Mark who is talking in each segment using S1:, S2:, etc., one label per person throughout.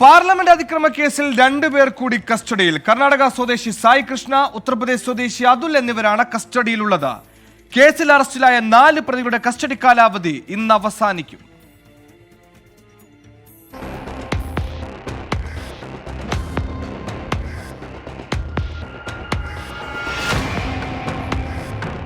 S1: Parliament അതിക്രമ കേസിൽ രണ്ടുപേർ കൂടി കസ്റ്റഡിയിൽ. കർണാടക സ്വദേശി സായി കൃഷ്ണ ഉത്തർപ്രദേശ് സ്വദേശി അതുൽ എന്നിവരാണ് കസ്റ്റഡിയിലുള്ളത്. കേസിൽ അറസ്റ്റിലായ നാല് പ്രതികളുടെ കസ്റ്റഡി കാലാവധി ഇന്ന് അവസാനിക്കും.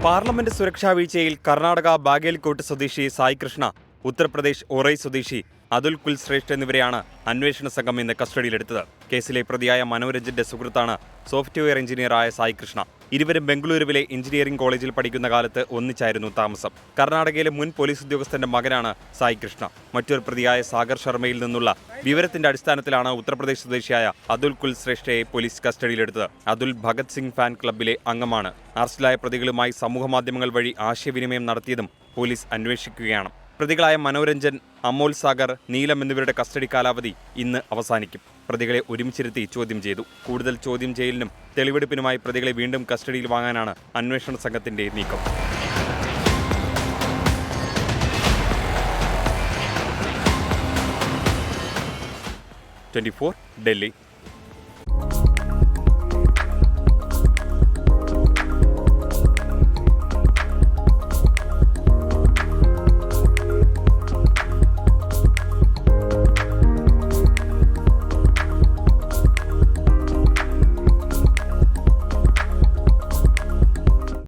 S2: പാർലമെന്റ് സുരക്ഷാ വീഴ്ചയിൽ കർണാടക ബാഗേൽകോട്ട് സ്വദേശി സായി കൃഷ്ണ ഉത്തർപ്രദേശ് ഒറൈ സ്വദേശി അതുൽ കുൽ ശ്രേഷ്ഠ എന്നിവരെയാണ് അന്വേഷണ സംഘം ഇന്ന് കസ്റ്റഡിയിലെടുത്തത്. കേസിലെ പ്രതിയായ മനോരഞ്ജന്റെ സുഹൃത്താണ് സോഫ്റ്റ്വെയർ എഞ്ചിനീയറായ സായി കൃഷ്ണ ഇരുവരും ബംഗളൂരുവിലെ എഞ്ചിനീയറിംഗ് കോളേജിൽ പഠിക്കുന്ന കാലത്ത് ഒന്നിച്ചായിരുന്നു താമസം. കർണാടകയിലെ മുൻ പോലീസ് ഉദ്യോഗസ്ഥന്റെ മകനാണ് സായി കൃഷ്ണ മറ്റൊരു പ്രതിയായ സാഗർ ശർമ്മയിൽ നിന്നുള്ള വിവരത്തിന്റെ അടിസ്ഥാനത്തിലാണ് ഉത്തർപ്രദേശ് സ്വദേശിയായ അതുൽ കുൽ ശ്രേഷ്ഠയെ പോലീസ് കസ്റ്റഡിയിലെടുത്തത്. അതുൽ ഭഗത് സിംഗ് ഫാൻ ക്ലബിലെ അംഗമാണ്. അറസ്റ്റിലായ പ്രതികളുമായി സമൂഹമാധ്യമങ്ങൾ വഴി ആശയവിനിമയം നടത്തിയതും പോലീസ് അന്വേഷിക്കുകയാണ്. പ്രതികളായ മനോരഞ്ജൻ അമോൽ സാഗർ നീലം എന്നിവരുടെ കസ്റ്റഡി കാലാവധി ഇന്ന് അവസാനിക്കും. പ്രതികളെ ഒരുമിച്ചിരുത്തി ചോദ്യം ചെയ്തു. കൂടുതൽ ചോദ്യം ചെയ്യലിനും തെളിവെടുപ്പിനുമായി പ്രതികളെ വീണ്ടും കസ്റ്റഡിയിൽ വാങ്ങാനാണ് അന്വേഷണ സംഘത്തിന്റെ നീക്കം. ട്വന്റി ഡൽഹി.